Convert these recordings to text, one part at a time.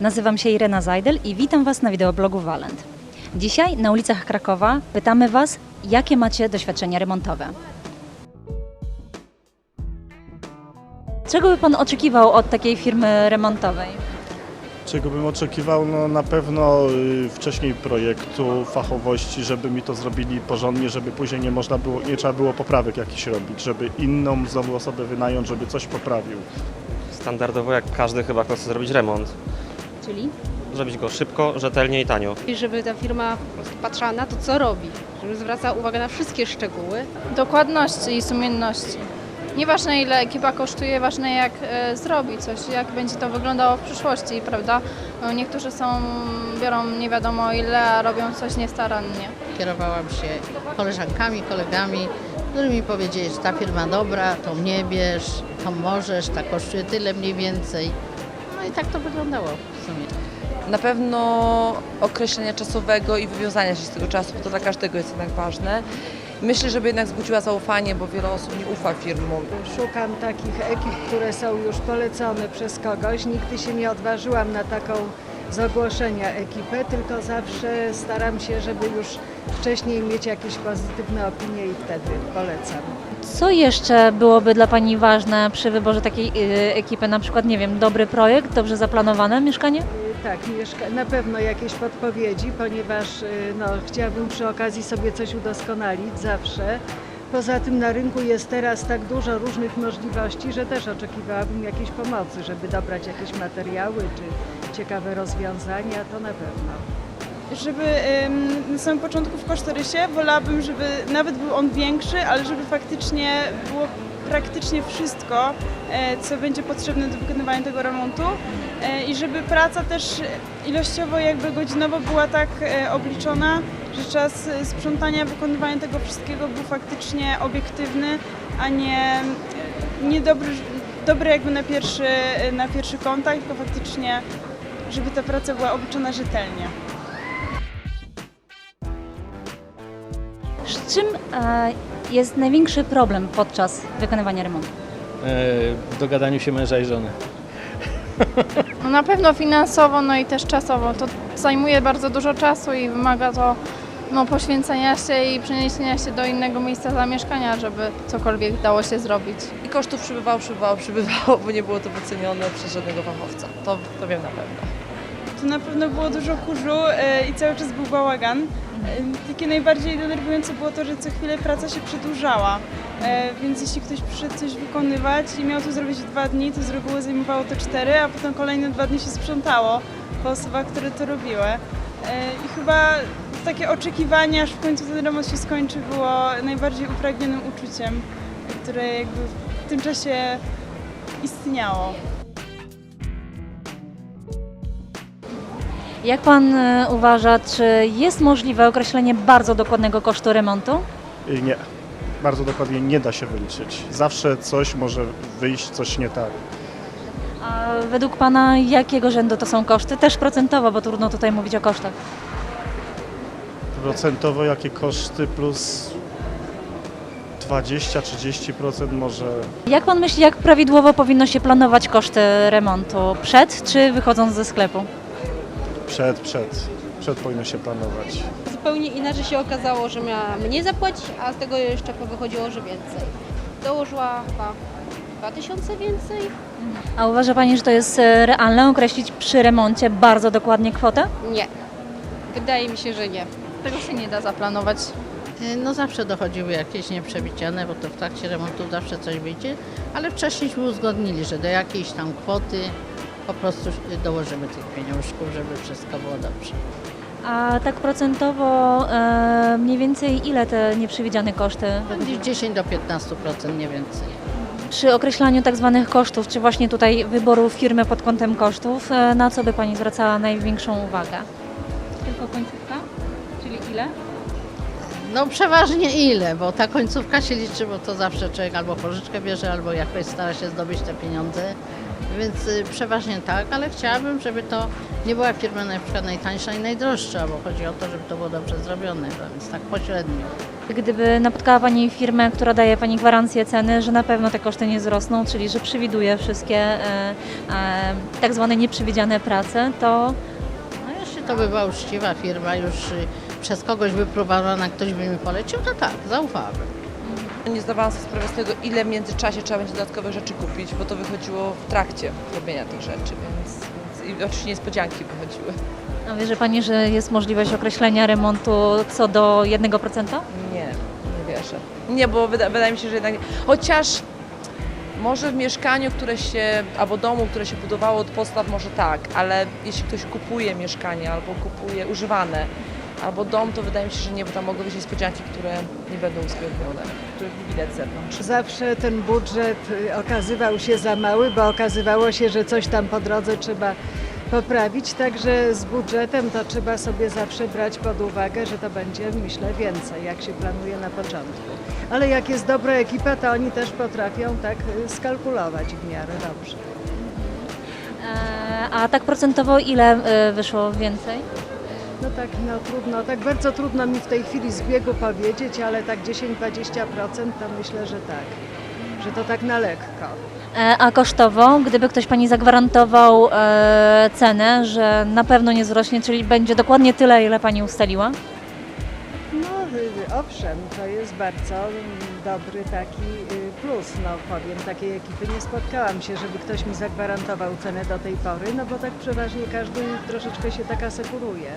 Nazywam się Irena Zajdel i witam Was na wideoblogu Walent. Dzisiaj na ulicach Krakowa pytamy Was, jakie macie doświadczenia remontowe. Czego by Pan oczekiwał od takiej firmy remontowej? Czego bym oczekiwał? No na pewno y, wcześniej projektu, fachowości, żeby mi to zrobili porządnie, żeby później nie można było, nie trzeba było poprawek jakichś robić, żeby inną znowu osobę wynająć, żeby coś poprawił. Standardowo jak każdy chyba chce zrobić remont. Czyli? Zrobić go szybko, rzetelnie i tanio. I żeby ta firma po prostu patrzyła na to, co robi, żeby zwraca uwagę na wszystkie szczegóły. dokładności i sumienności. Nieważne ile ekipa kosztuje, ważne jak e, zrobi coś, jak będzie to wyglądało w przyszłości, prawda? No, niektórzy są, biorą nie wiadomo ile, a robią coś niestarannie. Kierowałam się koleżankami, kolegami, którzy mi powiedzieli, że ta firma dobra, to mnie bierz, to możesz, ta kosztuje tyle mniej więcej. No i tak to wyglądało w sumie. Na pewno określenia czasowego i wywiązania się z tego czasu, bo to dla każdego jest jednak ważne. Myślę, żeby jednak wzbudziła zaufanie, bo wiele osób nie ufa firmom. Szukam takich ekip, które są już polecone przez kogoś. Nigdy się nie odważyłam na taką z ogłoszenia ekipę, tylko zawsze staram się, żeby już wcześniej mieć jakieś pozytywne opinie i wtedy polecam. Co jeszcze byłoby dla Pani ważne przy wyborze takiej y, ekipy? Na przykład, nie wiem, dobry projekt, dobrze zaplanowane mieszkanie? Y, Tak, na pewno jakieś podpowiedzi, ponieważ y, no, chciałabym przy okazji sobie coś udoskonalić zawsze. Poza tym na rynku jest teraz tak dużo różnych możliwości, że też oczekiwałabym jakiejś pomocy, żeby dobrać jakieś materiały czy ciekawe rozwiązania, to na pewno. żeby na samym początku w kosztorysie wolałabym, żeby nawet był on większy, ale żeby faktycznie było praktycznie wszystko, e, co będzie potrzebne do wykonywania tego remontu e, i żeby praca też ilościowo jakby godzinowo była tak e, obliczona, że czas sprzątania, wykonywania tego wszystkiego był faktycznie obiektywny, a nie, nie dobry, dobry jakby na pierwszy, na pierwszy kontakt, tylko faktycznie żeby ta praca była obliczona rzetelnie. Czym e, jest największy problem podczas wykonywania remontu? w dogadaniu się męża i żony. No na pewno finansowo, no i też czasowo. To zajmuje bardzo dużo czasu i wymaga to no, poświęcenia się i przeniesienia się do innego miejsca zamieszkania, żeby cokolwiek dało się zrobić. I kosztów przybywało, przybywało, przybywało, bo nie było to wycenione przez żadnego fachowca. To, to wiem na pewno. Tu na pewno było dużo kurzu e, i cały czas był bałagan. E, Takie najbardziej denerwujące było to, że co chwilę praca się przedłużała. E, Więc jeśli ktoś przyszedł coś wykonywać i miał to zrobić dwa dni, to z reguły zajmowało to cztery, a potem kolejne dwa dni się sprzątało po osobach, które to robiły. I chyba takie oczekiwanie, aż w końcu ten remont się skończy, było najbardziej upragnionym uczuciem, które jakby w tym czasie istniało. Jak Pan e, uważa, czy jest możliwe określenie bardzo dokładnego kosztu remontu? Y, Nie, bardzo dokładnie nie da się wyliczyć. Zawsze coś może wyjść, coś nie tak. A według Pana jakiego rzędu to są koszty? Też procentowo, bo trudno tutaj mówić o kosztach. Procentowo jakie koszty plus 20-30% może Jak Pan myśli, jak prawidłowo powinno się planować koszty remontu? Przed czy wychodząc ze sklepu? Przed, przed, przed powinno się planować. Zupełnie inaczej się okazało, że miała mniej zapłacić, a z tego jeszcze wychodziło, że więcej. Dołożyła chyba 2000 więcej. A uważa Pani, że to jest e, realne określić przy remoncie bardzo dokładnie kwotę? Nie. Wydaje mi się, że nie. Tego się nie da zaplanować. Y, No zawsze dochodziły jakieś nieprzewidziane, bo to w trakcie remontu zawsze coś wyjdzie, ale wcześniejśmy uzgodnili, że do jakiejś tam kwoty po prostu dołożymy tych pieniążków, żeby wszystko było dobrze. A tak procentowo e, mniej więcej ile te nieprzewidziane koszty? Gdzieś 10 do 15%, nie więcej. Przy określaniu tak zwanych kosztów, czy właśnie tutaj wyboru firmy pod kątem kosztów, e, na co by Pani zwracała największą uwagę? Tylko końcówka? Czyli ile? No przeważnie ile, bo ta końcówka się liczy, bo to zawsze człowiek albo pożyczkę bierze, albo jakoś stara się zdobyć te pieniądze. Więc y, przeważnie tak, ale chciałabym, żeby to nie była firma na przykład najtańsza i najdroższa, bo chodzi o to, żeby to było dobrze zrobione, więc tak pośrednio. Gdyby napotkała Pani firmę, która daje Pani gwarancję ceny, że na pewno te koszty nie wzrosną, czyli że przewiduje wszystkie e, e, tak zwane nieprzewidziane prace, to No jeśli to by była uczciwa firma, już y, przez kogoś wypróbowana, ktoś by mi polecił, to tak, zaufałabym. Nie zdawałam sobie sprawy z tego, ile w międzyczasie trzeba będzie dodatkowych rzeczy kupić, bo to wychodziło w trakcie robienia tych rzeczy, więc, więc i oczywiście niespodzianki wychodziły. a wierzy Pani, że jest możliwość określenia remontu co do 1%? Nie, nie wierzę. Nie, bo wyda, wydaje mi się, że jednak nie. Chociaż może w mieszkaniu, które się, albo domu, które się budowało od podstaw, może tak, ale jeśli ktoś kupuje mieszkanie albo kupuje używane, albo dom, to wydaje mi się, że nie, bo tam mogą być niespodzianki, które nie będą uwzględnione, których nie widać z zewnątrz. Zawsze ten budżet y, okazywał się za mały, bo okazywało się, że coś tam po drodze trzeba poprawić, także z budżetem to trzeba sobie zawsze brać pod uwagę, że to będzie, myślę, więcej, jak się planuje na początku. Ale jak jest dobra ekipa, to oni też potrafią tak y, skalkulować w miarę dobrze. E, a tak procentowo ile e, wyszło więcej? No tak, no trudno, tak bardzo trudno mi w tej chwili z biegu powiedzieć, ale tak 10-20% to myślę, że tak, że to tak na lekko. E, A kosztowo, gdyby ktoś Pani zagwarantował e, cenę, że na pewno nie wzrośnie, czyli będzie dokładnie tyle, ile Pani ustaliła? No y, owszem, to jest bardzo dobry taki y, plus, no powiem, takiej ekipy nie spotkałam się, żeby ktoś mi zagwarantował cenę do tej pory, no bo tak przeważnie każdy troszeczkę się tak asekuruje.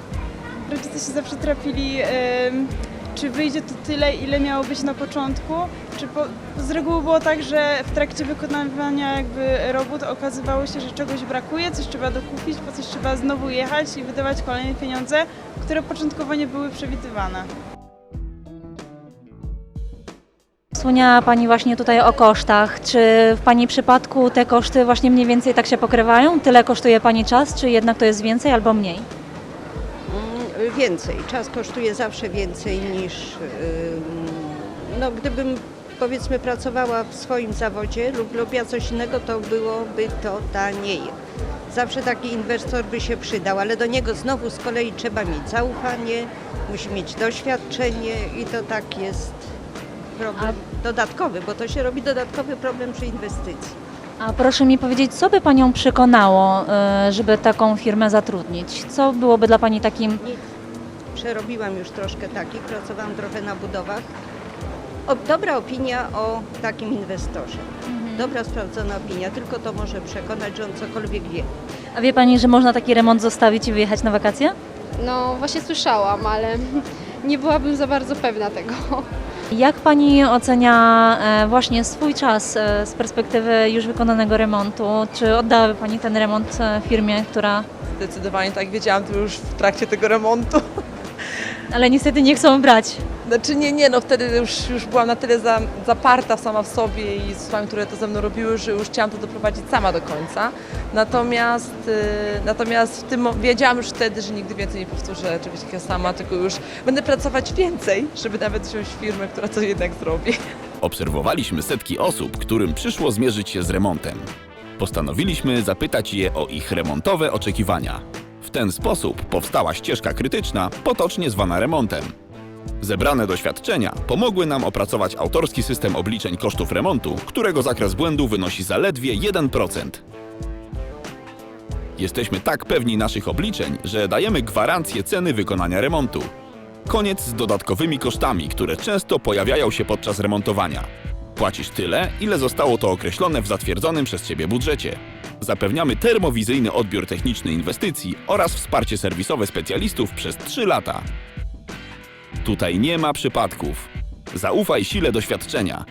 Rodzice się zawsze trafili, czy wyjdzie to tyle, ile miało być na początku, czy po, z reguły było tak, że w trakcie wykonywania jakby robót okazywało się, że czegoś brakuje, coś trzeba dokupić, po coś trzeba znowu jechać i wydawać kolejne pieniądze, które początkowo nie były przewidywane. Wspomniała Pani właśnie tutaj o kosztach. Czy w Pani przypadku te koszty właśnie mniej więcej tak się pokrywają? Tyle kosztuje Pani czas, czy jednak to jest więcej albo mniej? Mm, Więcej. Czas kosztuje zawsze więcej niż. No, gdybym powiedzmy pracowała w swoim zawodzie lub lubiła coś innego, to byłoby to taniej. Zawsze taki inwestor by się przydał, ale do niego znowu z kolei trzeba mieć zaufanie, musi mieć doświadczenie i to tak jest problem dodatkowy, bo to się robi dodatkowy problem przy inwestycji. A proszę mi powiedzieć, co by Panią przekonało, e, żeby taką firmę zatrudnić? Co byłoby dla Pani takim Nic. Przerobiłam już troszkę takich, pracowałam trochę na budowach. O, dobra opinia o takim inwestorze. Dobra, sprawdzona opinia, tylko to może przekonać, że on cokolwiek wie. A wie Pani, że można taki remont zostawić i wyjechać na wakacje? No właśnie słyszałam, ale nie byłabym za bardzo pewna tego. Jak Pani ocenia e, właśnie swój czas e, z perspektywy już wykonanego remontu? Czy oddałaby Pani ten remont e, firmie, która... Zdecydowanie tak, wiedziałam to już w trakcie tego remontu. Ale niestety nie chcą brać. Znaczy nie, nie, no wtedy już, już byłam na tyle za, zaparta sama w sobie i z osobami, które to ze mną robiły, że już chciałam to doprowadzić sama do końca. Natomiast, y, natomiast w tym, wiedziałam już wtedy, że nigdy więcej nie powtórzę czegoś takiego sama, tylko już będę pracować więcej, żeby nawet wziąć firmę, która to jednak zrobi. Obserwowaliśmy setki osób, którym przyszło zmierzyć się z remontem. Postanowiliśmy zapytać je o ich remontowe oczekiwania. W ten sposób powstała ścieżka krytyczna, potocznie zwana remontem. Zebrane doświadczenia pomogły nam opracować autorski system obliczeń kosztów remontu, którego zakres błędu wynosi zaledwie 1%. Jesteśmy tak pewni naszych obliczeń, że dajemy gwarancję ceny wykonania remontu. Koniec z dodatkowymi kosztami, które często pojawiają się podczas remontowania. Płacisz tyle, ile zostało to określone w zatwierdzonym przez Ciebie budżecie. Zapewniamy termowizyjny odbiór techniczny inwestycji oraz wsparcie serwisowe specjalistów przez 3 lata. Tutaj nie ma przypadków. Zaufaj sile doświadczenia.